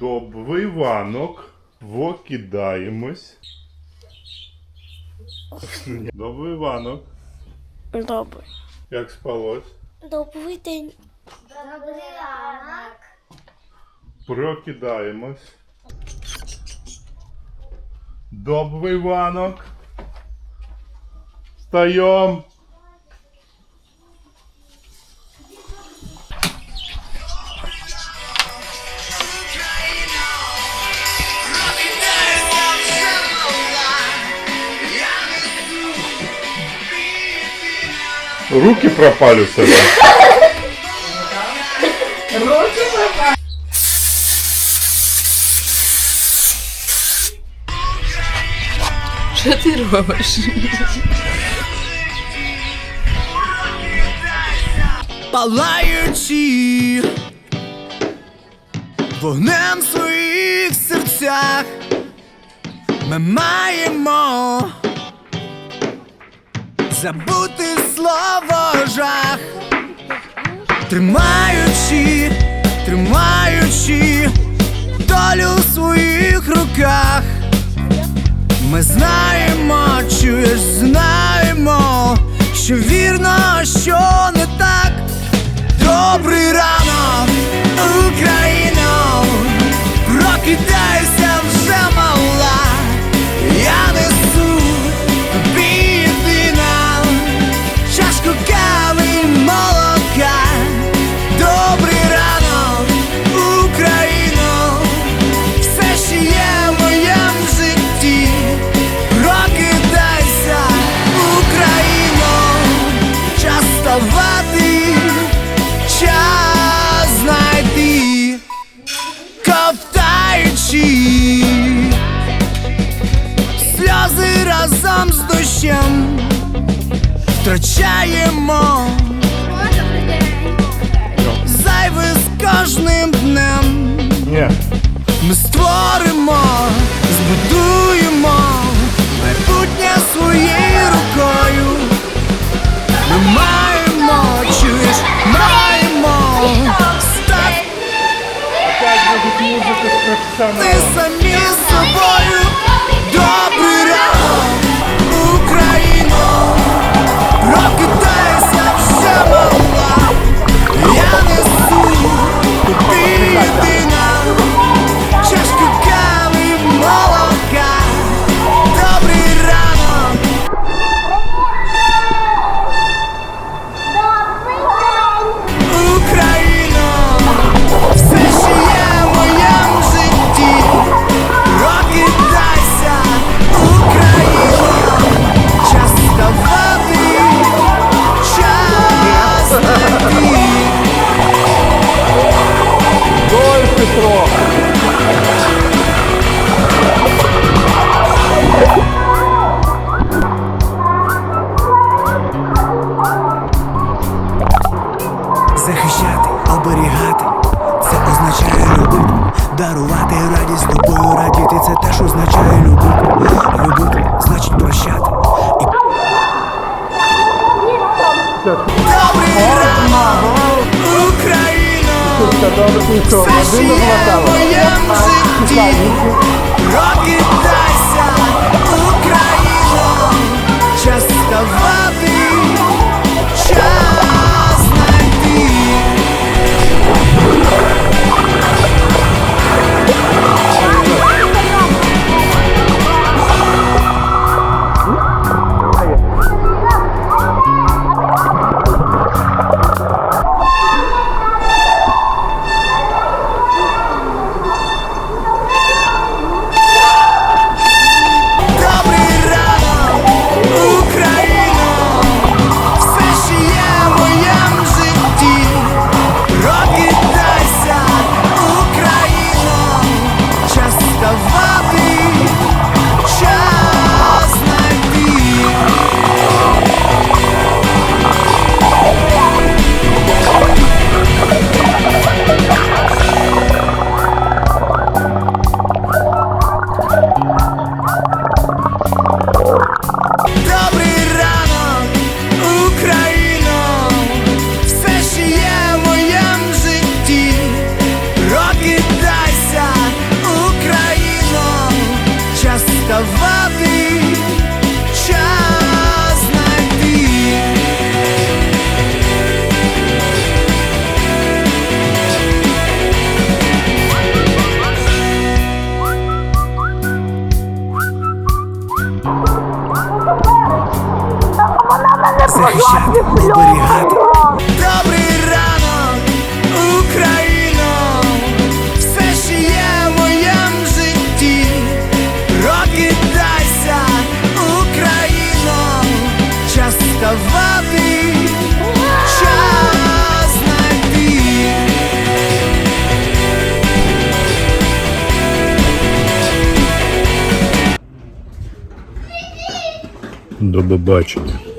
Добрий ранок. Вокидаємось. Добрий ранок. Добре. Як спалось? Добрий день. Добрий ранок. Прокидаємось. Добрий ранок. Встаєм. Руки пропали у тебе. Що ти робиш? палаючи вогнем в своїх серцях, ми маємо забути слово жах, тримаючи, тримаючи долю в своїх руках. Ми знаємо, чуєш, знаємо, що вірно, що ковтаючи сльози разом з дощем, втрачаємо 你算。Захищати, оберігати, це означає любити, дарувати радість тобою радіти, це теж означає любити. Все ще є в моєму житті. захищати, оберігати. Добрий ранок, Україно, все ще є в моєму житті. Прокидайся, Україно, час ставати, час знайти. До побачення.